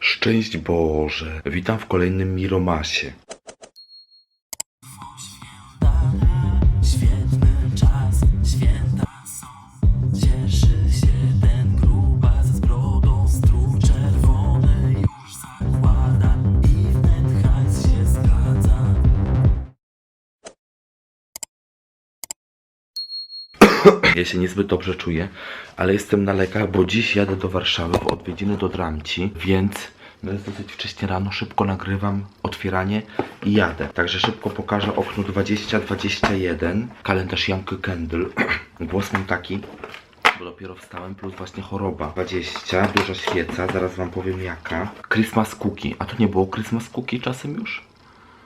Szczęść Boże! Witam w kolejnym Miromasie. Się niezbyt dobrze czuję, ale jestem na lekach, bo dziś jadę do Warszawy w odwiedziny do Dramci, więc jest dosyć wcześnie rano, szybko nagrywam otwieranie i jadę. Także szybko pokażę okno 2021, kalendarz Janky Kendall. Głos mam taki, bo dopiero wstałem, plus właśnie choroba. 20, duża świeca, zaraz wam powiem jaka. Christmas cookie, a to nie było Christmas cookie czasem już?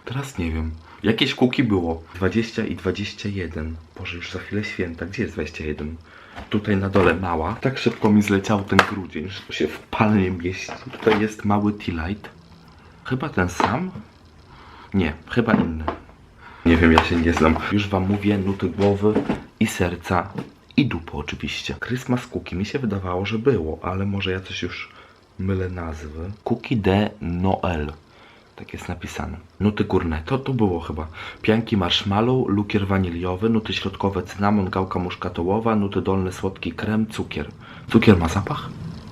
Teraz nie wiem. Jakieś kuki było. 20 i 21. Boże, już za chwilę święta. Gdzie jest 21? Tutaj na dole mała. Tak szybko mi zleciał ten grudzień, że to się w palnie mieści. Tutaj jest mały tea light. Chyba ten sam? Nie, chyba inny. Nie wiem, ja się nie znam. Już wam mówię, nuty głowy i serca i dupy oczywiście. Christmas cookie mi się wydawało, że było, ale może ja coś już mylę nazwy. Cookie de Noel. Tak jest napisane. Nuty górne, to to było chyba. Pianki marshmallow, lukier waniliowy, nuty środkowe cynamon, gałka muszkatołowa, nuty dolne słodki krem, cukier. Cukier ma zapach?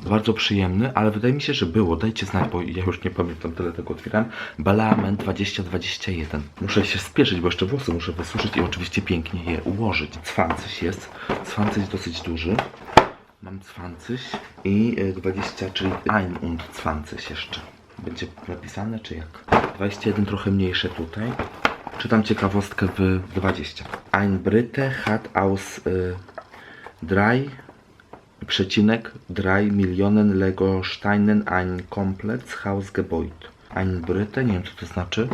Bardzo przyjemny, ale wydaje mi się, że było. Dajcie znać, bo ja już nie pamiętam, tyle tego otwierałem. Balament 2021. Muszę się spieszyć, bo jeszcze włosy muszę wysuszyć i oczywiście pięknie je ułożyć. Cwancyś jest. Cwancyś dosyć duży. Mam cwancyś i y, 20, czyli ein und cwancyś jeszcze. Będzie napisane czy jak? 21 trochę mniejsze tutaj. Czytam ciekawostkę w 20. Ein Brite hat aus y, drei przecinek drei Millionen Lego Steinen ein Komplex Hausgebäude. Ein Brite, nie wiem co to znaczy,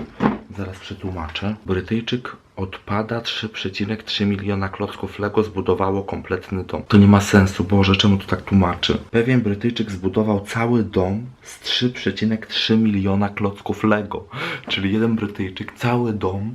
zaraz przetłumaczę. Brytyjczyk odpada 3,3 miliona klocków Lego zbudowało kompletny dom. To nie ma sensu, Boże, czemu to tak tłumaczy? Pewien Brytyjczyk zbudował cały dom z 3,3 miliona klocków Lego. Czyli jeden Brytyjczyk cały dom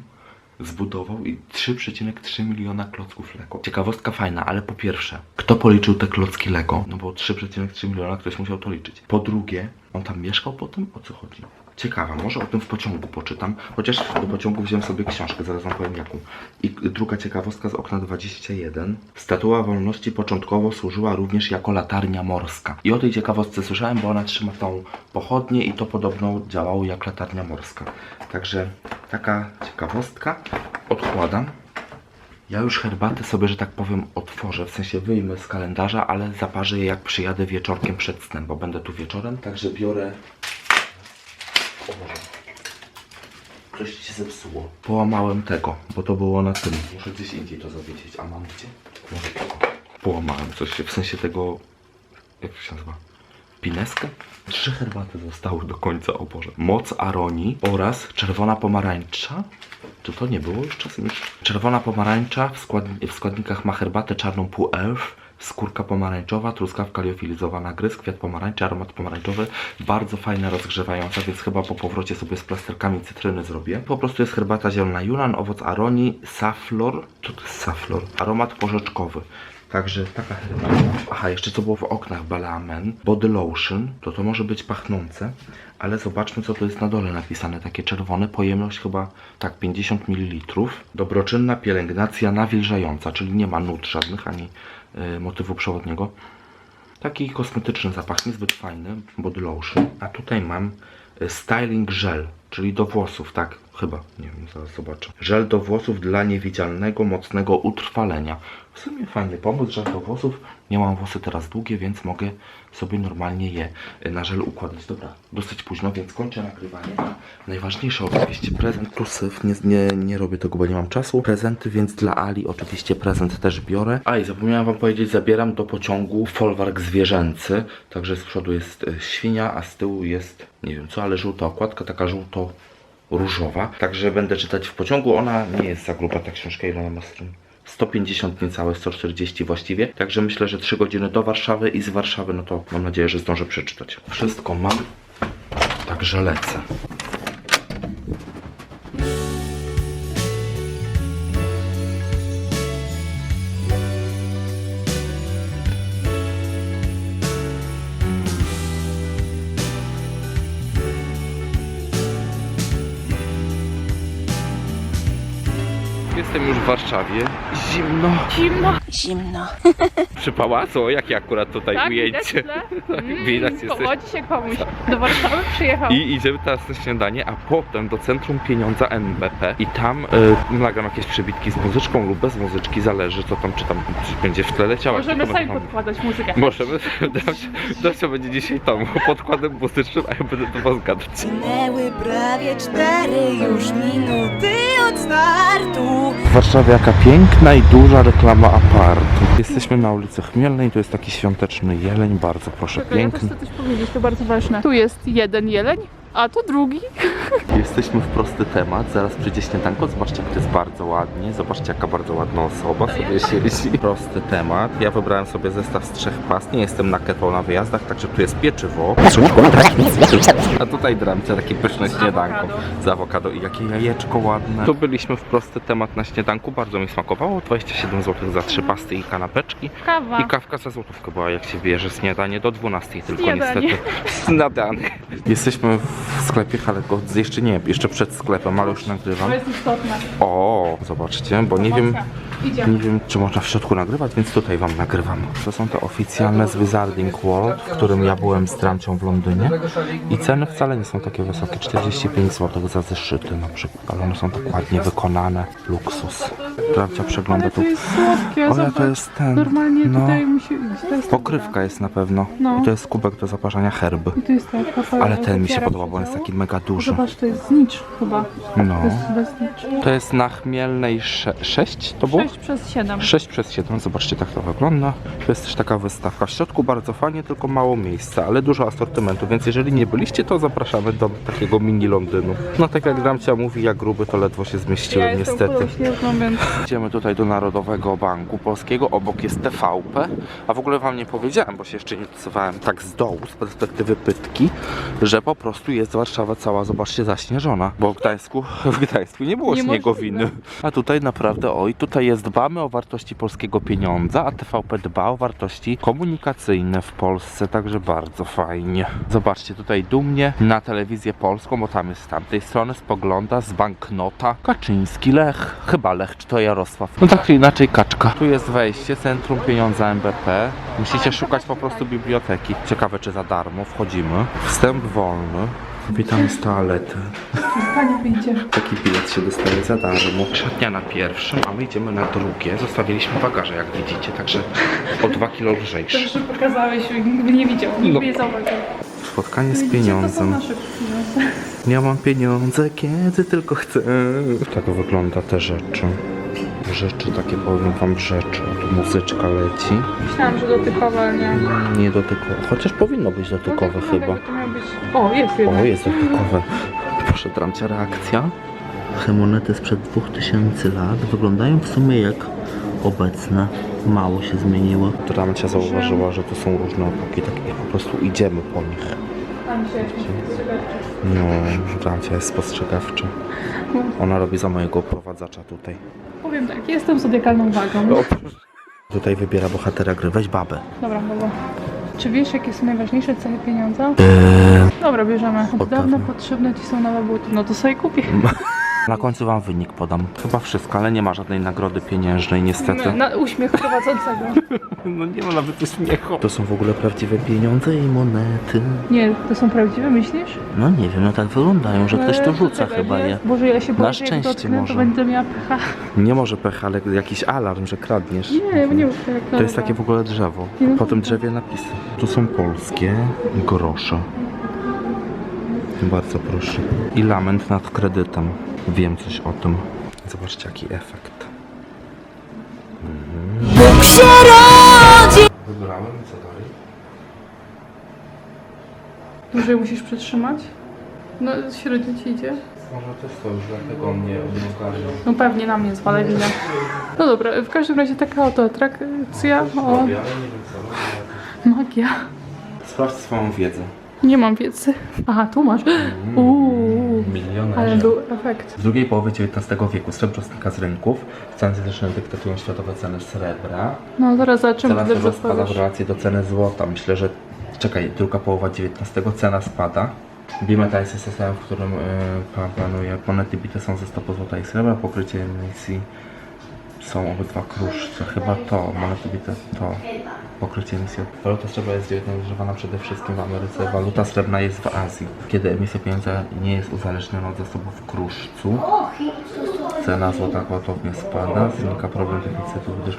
zbudował i 3,3 miliona klocków Lego. Ciekawostka fajna, ale po pierwsze, kto policzył te klocki Lego? No bo 3,3 miliona ktoś musiał to liczyć. Po drugie, on tam mieszkał potem? O co chodzi? Ciekawa, może o tym w pociągu poczytam. Chociaż do pociągu wziąłem sobie książkę, zaraz wam powiem jaką. I druga ciekawostka z okna 21. Statua Wolności początkowo służyła również jako latarnia morska. I o tej ciekawostce słyszałem, bo ona trzyma tą pochodnię i to podobno działało jak latarnia morska. Także taka ciekawostka. Odkładam. Ja już herbatę sobie, że tak powiem, otworzę, w sensie wyjmę z kalendarza, ale zaparzę je jak przyjadę wieczorkiem przed snem, bo będę tu wieczorem. Także biorę o Boże. Coś się zepsuło. Połamałem tego, bo to było na tym. Muszę gdzieś indziej to zawiedzieć. A mam gdzie? Może tego. Połamałem coś w sensie tego... Jak to się nazywa? Pineskę? Trzy herbaty zostały do końca, o Boże. Moc Aroni oraz czerwona pomarańcza. Czy to nie było już czasem? Już? Czerwona pomarańcza w, w składnikach ma herbatę czarną pół elf, skórka pomarańczowa, truskawka liofilizowana, gryz, kwiat pomarańczy, aromat pomarańczowy. Bardzo fajna, rozgrzewająca, więc chyba po powrocie sobie z plasterkami cytryny zrobię. Po prostu jest herbata zielona Yunan, owoc aronii, saflor. Saflor? Aromat porzeczkowy. Także taka herbata. Aha, jeszcze co było w oknach Balamen. Body lotion. To to może być pachnące. Ale zobaczmy co to jest na dole napisane. Takie czerwone. Pojemność chyba tak 50 ml. Dobroczynna pielęgnacja nawilżająca. Czyli nie ma nut żadnych ani y, motywu przewodniego. Taki kosmetyczny zapach, niezbyt fajny, body lotion. A tutaj mam y, styling gel, czyli do włosów, tak, chyba, nie wiem, zaraz zobaczę. Żel do włosów dla niewidzialnego, mocnego utrwalenia. W sumie fajny pomysł, żel do włosów. Nie mam włosy teraz długie, więc mogę sobie normalnie je na żel układać. Dobra, dosyć późno, więc kończę nagrywanie. Najważniejsze oczywiście prezent tu syf. Nie, nie, nie robię tego, bo nie mam czasu. Prezenty, więc dla Ali oczywiście prezent też biorę. A i zapomniałem wam powiedzieć, zabieram do pociągu folwark zwierzęcy. Także z przodu jest y, świnia, a z tyłu jest, nie wiem co, ale żółta okładka, taka żółto różowa. Także będę czytać w pociągu. Ona nie jest za gruba ta książka, ile ona ma stron? 150 niecałe, 140 właściwie. Także myślę, że 3 godziny do Warszawy i z Warszawy, no to mam nadzieję, że zdążę przeczytać. Wszystko mam, także lecę. Jestem już w Warszawie. Zimno. Zimno. Zimno. Przy pałacu, jakie akurat tutaj Tak, widać ujęcie. tle? Mm, Widać, jesteś- Powodzi się komuś. Do Warszawy przyjechał. I idziemy teraz na śniadanie, a potem do Centrum Pieniądza NBP i tam y, nagram jakieś przebitki z muzyczką lub bez muzyczki, zależy co tam, czy tam coś będzie w tle leciało. Możemy sami będzie- podkładać muzykę. Możemy, Dacia, Dacia będzie dzisiaj tą podkładem muzycznym, a ja będę do was gadać. Minęły prawie cztery już minuty od startu. W Warszawie jaka piękna i duża reklama apartu. Jesteśmy na ulicy Chmielnej, tu jest taki świąteczny jeleń, bardzo proszę, Czekaj, ja też piękny. chcę coś powiedzieć, to bardzo ważne. Tu jest jeden jeleń, a tu drugi. Jesteśmy w prosty temat, zaraz przyjdzie śniadanko, zobaczcie jak to jest bardzo ładnie, zobaczcie jaka bardzo ładna osoba sobie siedzi. Prosty temat, ja wybrałem sobie zestaw z trzech past, nie jestem na keto na wyjazdach, także tu jest pieczywo. A tutaj dramcie takie pyszne śniadanko. Z awokado i jakie jajeczko ładne. Tu byliśmy w prosty temat na śniadanku, bardzo mi smakowało, 27 zł za trzy pasty i kanapeczki. Kawa. I kawka za złotówkę była, jak się bierze śniadanie do 12 tylko Śniadanie. niestety. Śniadanie. Jesteśmy w sklepie Halego, jeszcze nie, jeszcze przed sklepem, ale już nagrywam. To jest istotne. O, zobaczcie, bo nie wiem. Nie wiem czy można w środku nagrywać, więc tutaj wam nagrywam. To są te oficjalne z Wizarding World, w którym ja byłem z Tramcią w Londynie i ceny wcale nie są takie wysokie, 45 zł za zeszyty na przykład, ale one są tak ładnie wykonane, luksus. Tramcia przegląda tu. to O, ja to jest ten, Normalnie no. tutaj musi iść. To Pokrywka jest na pewno. No. I to jest kubek do zaparzania herby. I tu jest tak, Ale ten mi się podoba, bo on jest taki mega duży. Zobacz, to jest znicz chyba. No. To jest. To jest na Chmielnej 6 to było? 6 przez 7. 6 przez 7, zobaczcie tak to wygląda. To jest też taka wystawka. W środku bardzo fajnie, tylko mało miejsca, ale dużo asortymentu, więc jeżeli nie byliście, to zapraszamy do takiego mini Londynu. No tak jak Damcia mówi, jak gruby to ledwo się zmieściłem Ja niestety. śnieżną, więc Idziemy tutaj do Narodowego Banku Polskiego, obok jest TVP, a w ogóle wam nie powiedziałem, bo się jeszcze nie decydowałem tak z dołu, z perspektywy Pytki, że po prostu jest Warszawa cała, zobaczcie, zaśnieżona, bo w Gdańsku, w Gdańsku nie było Niemożliwe. śniegowiny. A tutaj naprawdę, oj, tutaj jest dbamy o wartości polskiego pieniądza, a TVP dba o wartości komunikacyjne w Polsce, także bardzo fajnie. Zobaczcie, tutaj dumnie na telewizję polską, bo tam jest z tamtej strony, spogląda z banknota Kaczyński Lech, chyba Lech, czy to Jarosław. No tak czy inaczej kaczka. Tu jest wejście, Centrum Pieniądza MBP. Musicie szukać po prostu biblioteki. Ciekawe, czy za darmo wchodzimy. Wstęp wolny. Witam z toalety. pani wyjdzie. Taki bilet się dostaje za darmo. Szatnia na pierwszym, a my idziemy na drugie. Zostawiliśmy bagaże, jak widzicie, także o 2 kg lżejszy. Dobrze pokazałeś, nikt by nie widział, nikt No. by nie zauważył. Spotkanie z pieniądzem. Ja mam pieniądze, kiedy tylko chcę. Tak wygląda te rzeczy. Rzeczy takie, powiem wam rzeczy. Tu muzyczka leci. Myślałam, że dotykowe, ale nie. Nie dotykowe. Chociaż powinno być dotykowe No, chyba. To miał być... O, jest jeden. O, jest dotykowe. Proszę, tramcia reakcja. Te monety sprzed 2000 lat wyglądają w sumie jak obecne. Mało się zmieniło. Tramcia zauważyła, że to są różne epoki, tak i po prostu idziemy po nich. Tam się spostrzegawczy. No, tramcia jest spostrzegawcza. Ona robi za mojego prowadzacza tutaj. Powiem tak, jestem zodiakalną wagą. Tutaj wybiera bohatera gry. Weź babę. Dobra, dobra. Czy wiesz, jakie są najważniejsze cechy pieniądza? Dobra, bierzemy. Od dawna dawna. potrzebne ci są nowe buty. No to sobie kupię. Na końcu wam wynik podam. Chyba wszystko, ale nie ma żadnej nagrody pieniężnej niestety. Na, na uśmiech prowadzącego. No nie ma nawet uśmiechu. To są w ogóle prawdziwe pieniądze i monety. Nie, to są prawdziwe, myślisz? No nie wiem, no tak wyglądają, że ktoś Ale to co rzuca chyba nie? je. Boże, ja się boję, że jak szczęście dotknę, może. to będę miała pecha. Nie może pecha, ale jakiś alarm, że kradniesz. Nie, nie mów tak. To jest takie w ogóle drzewo. Nie, no Po tym drzewie napisy. Tu są polskie grosze. Bardzo proszę. I lament nad kredytem. Wiem coś o tym. Zobaczcie jaki efekt. Bóg się rodzi. Wybrałem, co dalej? Dłużej musisz przytrzymać? No, średnio ci idzie. Może to jest to już, dlatego on nie, nie ogarnia. No pewnie na mnie zwala winę. No dobra, w każdym razie taka oto atrakcja. O, ale nie wiem co. magia. Sprawdź swoją wiedzę. Nie mam wiedzy. Aha, tu masz. Uuu, Milionerze. ale był efekt. W drugiej połowie XIX wieku srebro znika z rynków. Stany Zjednoczone dyktatują światowe ceny srebra. No zaraz zobaczymy, Cena srebra spada w relacji do ceny złota. Myślę, że... Czekaj, druga połowa XIX cena spada. Bimetal jest systemem, w którym y, pa- panuje monety bite są ze stopu złota i srebra, pokrycie emisji są obydwa kruszce. Chyba to, może to być to- to. Pokrycie emisji. Waluta srebra jest używana przede wszystkim w Ameryce. Waluta srebrna jest w Azji. Kiedy emisja pieniądza nie jest uzależniona od zasobów kruszcu, cena złota gwałtownie spada, znika problem deficytu, gdyż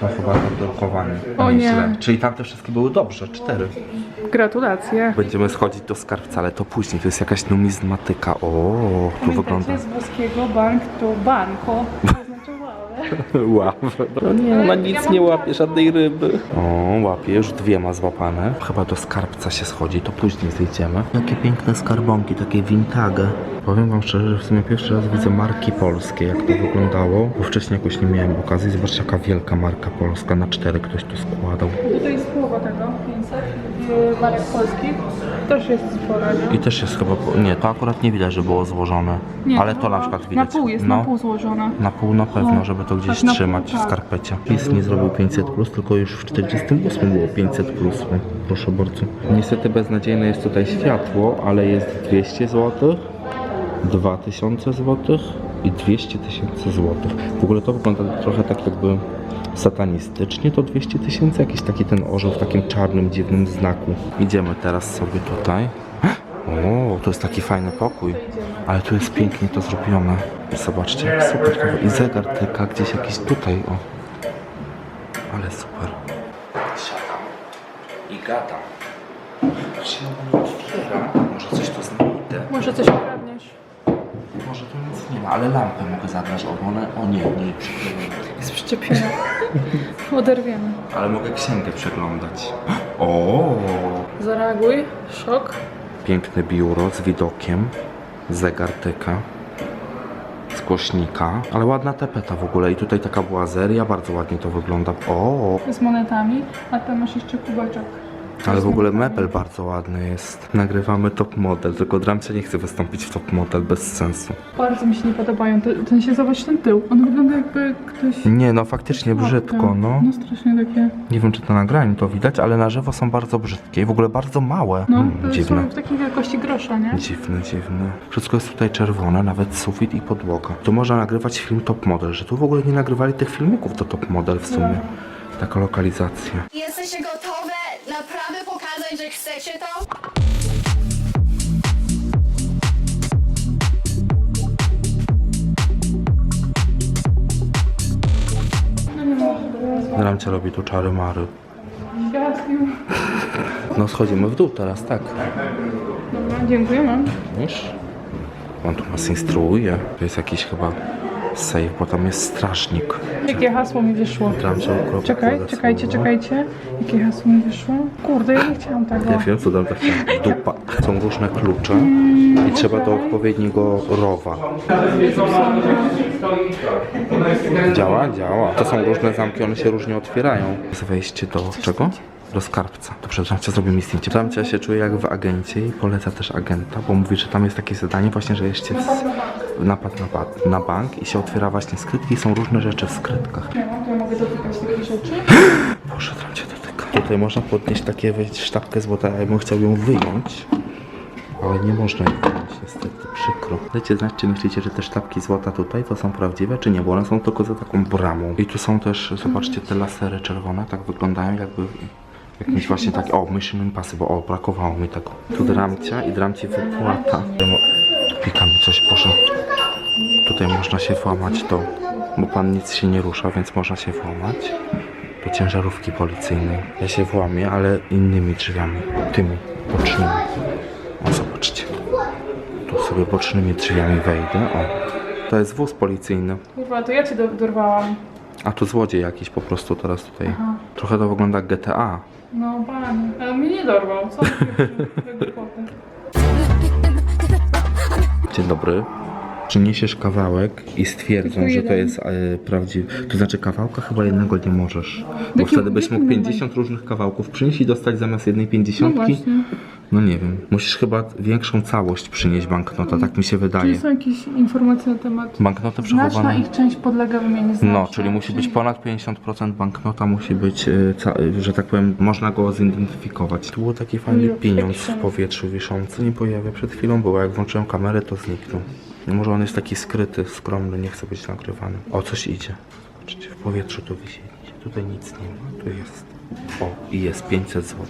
to chyba dodrukowanie. O nie. źle. Czyli tamte wszystkie były dobrze, cztery. Gratulacje. Będziemy schodzić do skarbca, ale to później. To jest jakaś numizmatyka. O, tu wygląda. z włoskiego bank to banko. Łap. No nie, ona nic nie łapie, żadnej ryby. O, łapie, już dwie ma złapane. Chyba do skarbca się schodzi, to później zejdziemy. Jakie piękne skarbonki, takie vintage. Powiem wam szczerze, że w sumie pierwszy raz widzę marki polskie, jak to wyglądało, bo wcześniej jakoś nie miałem okazji. Zobaczcie, jaka wielka marka polska, na cztery ktoś tu składał. Tutaj jest połowa tego, 500 yy, marek polskich. Też jest spora, nie? I też jest chyba, nie, to akurat nie widać, że było złożone, Nie, ale to na przykład widać. Na pół jest, no. na pół złożona. Na pół na pewno, żeby to gdzieś tak, na pół, trzymać w tak. skarpecie. PiS nie zrobił 500, plus, tylko już w 48 było 500. Plus. O, proszę bardzo. Niestety beznadziejne jest tutaj światło, ale jest 200 zł, 2000 zł i 200 tysięcy złotych. W ogóle to wygląda trochę tak jakby satanistycznie to 200 tysięcy, jakiś taki ten orzeł w takim czarnym, dziwnym znaku. Idziemy teraz sobie tutaj. O, to jest taki fajny pokój. Ale tu jest pięknie to zrobione. Zobaczcie, jak super to I zegar tyka gdzieś jakiś tutaj, o. Ale super. Siadam i gadam. Nie otwiera? Może coś tu znajdę? Może coś ale lampę mogę zabrać, o, bo one... O nie, nie. Jest przyczepiona. Oderwiemy. Ale mogę księgę przeglądać. O! Zareaguj. Szok. Piękne biuro z widokiem, zegar tyka, z głośnika, ale ładna tapeta w ogóle i tutaj taka błazeria, bardzo ładnie to wygląda. O, Z monetami, a tam masz jeszcze kubeczek. Ale w ogóle mebel bardzo ładny jest. Nagrywamy top model, tylko Dramcia nie chce wystąpić w top model bez sensu. Bardzo mi się nie podobają. Ten, ten się zobacz ten tył. On wygląda jakby ktoś. Nie, no faktycznie brzydko, no. No strasznie takie. Nie wiem, czy to nagraniu to widać, ale na żywo są bardzo brzydkie i w ogóle bardzo małe. No, Hmm, to dziwne. są w takiej wielkości grosza, nie? Dziwne, dziwne. Wszystko jest tutaj czerwone, nawet sufit i podłoga. Tu można nagrywać film Top Model, że tu w ogóle nie nagrywali tych filmików do Top Model w sumie. Taka lokalizacja. Jesteście naprawdę pokazać, że chcecie to? Nie może. Ramcia robi tu czary mary. No schodzimy w dół teraz, tak. Dobra, dziękujemy. Wiesz? On tu nas instruuje. To jest jakiś chyba safe, bo tam jest strażnik. Jakie hasło mi wyszło? Czekaj, czekajcie, słowo. czekajcie. Jakie hasło mi wyszło? Kurde, ja nie chciałam tego. Ja wiem, co tam tak dupa. Są różne klucze i trzeba do odpowiedniego rowa. Działa? Działa. To są różne zamki, one się różnie otwierają. Jest wejście do czego? Do skarbca. Dobrze, Ramcia zrobi mi zdjęcie. Ramcia się czuje jak w agencie i poleca też agenta, bo mówi, że tam jest takie zadanie właśnie, że jeszcze jest napad na, ba- na bank i się otwiera właśnie skrytki i są różne rzeczy w skrytkach. Nie mam, to ja mogę dotykać takich rzeczy. Boże, tam cię dotyka. Tutaj można podnieść takie, wejść sztabkę złota, ja bym chciał ją wyjąć. Ale nie można jej wyjąć, niestety, przykro. Dajcie znać, czy myślicie, że te sztabki złota tutaj to są prawdziwe, czy nie, bo one są tylko za taką bramą. I tu są też, zobaczcie, te lasery czerwone, tak wyglądają jakby jakimś właśnie tak, o, Mission Impossible, o, brakowało mi tego. Tu dramcia i dramci wypłata. Tu pika mi coś, Boże. Tutaj można się włamać do, bo pan nic się nie rusza, więc można się włamać do ciężarówki policyjnej. Ja się włamię, ale innymi drzwiami, tymi bocznymi. O, zobaczcie. Tu sobie bocznymi drzwiami wejdę. O, to jest wóz policyjny. Kurwa, to ja cię do- dorwałam. A tu złodziej jakiś po prostu teraz tutaj. Trochę to wygląda jak GTA. No pan, ale mnie nie dorwał, co? Głupoty. Dzień dobry. Przyniesiesz kawałek i stwierdzą, Tylko że to jeden. jest e, prawdziwy. To znaczy kawałka chyba jednego nie możesz. Bo wtedy byś mógł numer? 50 różnych kawałków przynieść i dostać zamiast jednej No pięćdziesiątki. właśnie. No nie wiem. Musisz chyba większą całość przynieść banknota, tak mi się Czy wydaje. są jakieś informacje na temat... Banknoty Znaczna przechowane. ich część podlega wymianie znacznej. No, czyli musi być ponad 50% banknota, musi być, e, ca- że tak powiem, można go zidentyfikować. Tu był taki fajny pieniądz w powietrzu wiszący. Nie pojawia przed chwilą, było jak włączyłem kamerę, to zniknął. Może on jest taki skryty, skromny, nie chce być nagrywany. O, coś idzie. Zobaczcie, w powietrzu to wisi. Tutaj nic nie ma, tu jest. O, i jest 500 zł.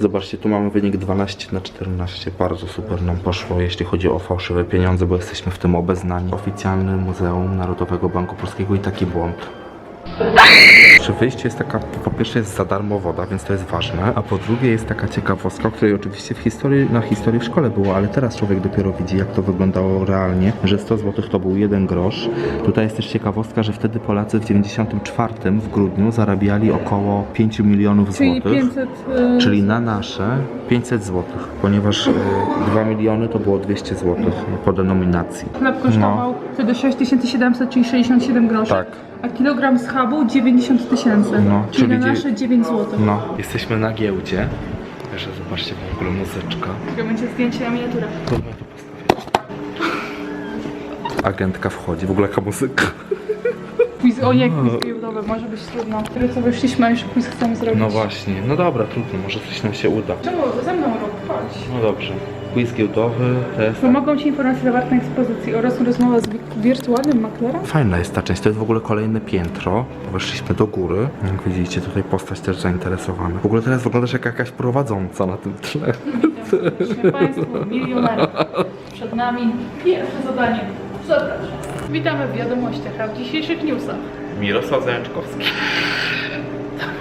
Zobaczcie, tu mamy wynik 12 na 14. Bardzo super nam poszło, jeśli chodzi o fałszywe pieniądze, bo jesteśmy w tym obeznani. Oficjalne Muzeum Narodowego Banku Polskiego i taki błąd. Przy wyjściu jest taka, po pierwsze jest za darmo woda, więc to jest ważne, a po drugie jest taka ciekawostka, której oczywiście w historii, na historii w szkole było, ale teraz człowiek dopiero widzi, jak to wyglądało realnie, że 100 zł to był jeden grosz. Tutaj jest też ciekawostka, że wtedy Polacy w 94 w grudniu zarabiali około 5 milionów Czyli złotych. 500... y, Czyli na nasze 500 zł, ponieważ y, 2 miliony to było 200 zł po denominacji. Chleb kosztował wtedy 6700, czyli 67 groszy. Tak. A kilogram schabu 90 tysięcy. No, czyli czyli na dzie- nasze 9 zł. No, jesteśmy na giełdzie. Jeszcze zobaczcie w ogóle muzyczka. To będzie zdjęcie na miniaturę. Dobra, to postawię. Agentka wchodzi, w ogóle jaka muzyka. Quiz, o nie, quiz giełdowy, może być trudno. Które co wyszliśmy, a jeszcze quiz chcemy zrobić. No właśnie, no dobra, trudno, może coś nam się uda. Czemu? Ze mną rób, chodź. No dobrze. Quiz giełdowy, test. Pomogą Ci informacje zawarte na ekspozycji oraz rozmowa z wi- wirtualnym maklerem? Fajna jest ta część, to jest w ogóle kolejne piętro. Weszliśmy do góry. Jak widzicie, tutaj postać też zainteresowana. W ogóle teraz wyglądasz jak jakaś prowadząca na tym tle. Proszę Państwa, milionerów. Przed nami pierwsze zadanie. Zapraszam. Witamy w wiadomościach, a w dzisiejszych newsach. Mirosław Zajączkowski.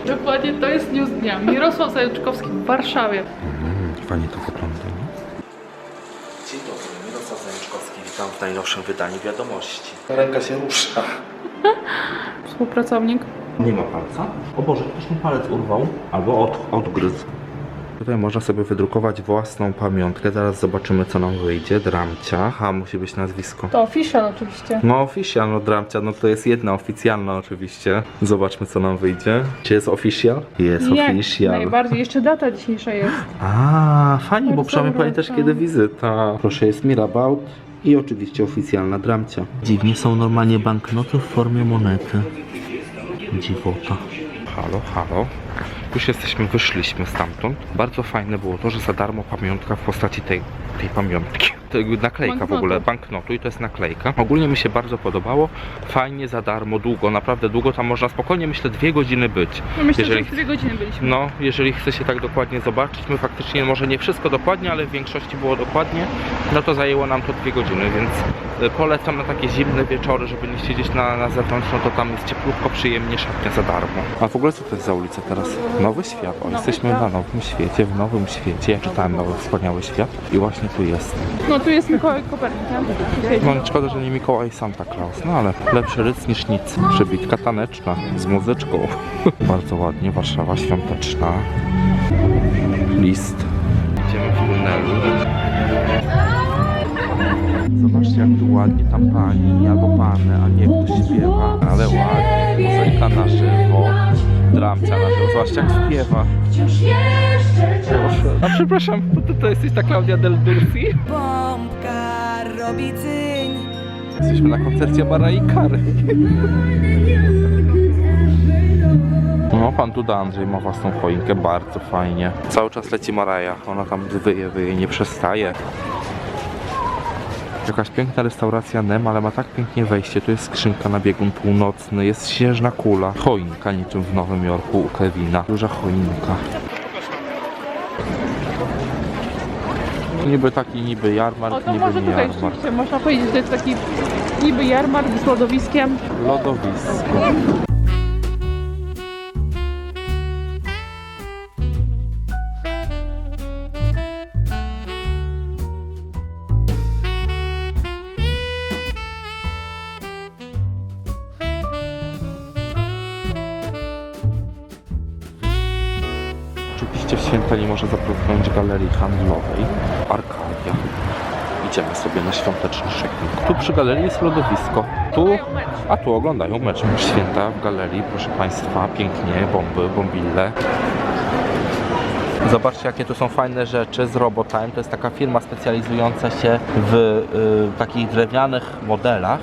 Dokładnie to jest news dnia. Mirosław Zajączkowski w Warszawie. Mm, fajnie to wygląda, Witam w najnowszym wydaniu wiadomości. Ręka się rusza. Współpracownik. Nie ma palca? O Boże, ktoś mi palec urwał. Albo od, odgryzł. Tutaj można sobie wydrukować własną pamiątkę. Zaraz zobaczymy, co nam wyjdzie. Dramcia. Ha, musi być nazwisko. To official oczywiście. No official, no Dramcia, no to jest jedna oficjalna oczywiście. Zobaczmy, co nam wyjdzie. Czy jest official? Jest Jak official. najbardziej. Jeszcze data dzisiejsza jest. A, fajnie, bo przynajmniej pamiętasz kiedy wizyta. Proszę, jest Mirabout i oczywiście oficjalna dramcia. Dziwnie są normalnie banknoty w formie monety. Dziwota. Halo, halo. Już jesteśmy, wyszliśmy stamtąd. Bardzo fajne było to, że za darmo pamiątka w postaci tej, tej pamiątki. To naklejka w Banknotu. ogóle, banknotu i to jest naklejka. Ogólnie mi się bardzo podobało. Fajnie, za darmo, długo, naprawdę długo. Tam można spokojnie, myślę, dwie godziny być. No myślę, Jeżeli że w dwie godziny byliśmy. no, jeżeli chce się tak dokładnie zobaczyć, my faktycznie może nie wszystko dokładnie, ale w większości było dokładnie, no to zajęło nam to dwie godziny, więc y, polecam na takie zimne wieczory, żeby nie siedzieć na, na zewnątrz, no to tam jest cieplutko, przyjemnie, szatnia za darmo. A w ogóle co to jest za ulica teraz? Nowy Świat. O, jesteśmy na Nowym Świecie, w Nowym Świecie. Ja czytałem Nowy Wspaniały Świat i właśnie tu jestem. No tu jest Mikołaj Kopernik? No szkoda, że nie Mikołaj Santa Claus, no ale lepszy ryc niż nic. Przybitka taneczna z muzyczką. Bardzo ładnie, Warszawa świąteczna. List. Idziemy w tunelu. Zobaczcie jak tu ładnie tam pani albo pany, a nie ktoś śpiewa. Ale ładnie. Muzyka na żywo. Dramcia na jak śpiewa. Proszę. A przepraszam, to, to, to jesteś ta Klaudia Del Dursi? Pompka robi cyń Jesteśmy na koncercie Marai Kary. No, pan Duda Andrzej ma własną choinkę, bardzo fajnie. Cały czas leci Maraja, ona tam wyje, wyje, nie przestaje. Jakaś piękna restauracja Nem, ale ma tak pięknie wejście. Tu jest skrzynka na biegun północny, jest śnieżna kula. Choinka niczym w Nowym Jorku u Kevina. Duża choinka. Niby taki niby O, jarmark, to niby może nie tutaj jarmark. rzeczywiście można powiedzieć, że to jest taki niby jarmark z lodowiskiem. Lodowisko. Idziemy sobie na świąteczny shopping. Tu przy galerii jest lodowisko. Tu, a tu oglądają mecz. Święta w galerii, proszę Państwa, pięknie, bomby, bombille. Zobaczcie, jakie tu są fajne rzeczy z Robotime. To jest taka firma specjalizująca się w y, takich drewnianych modelach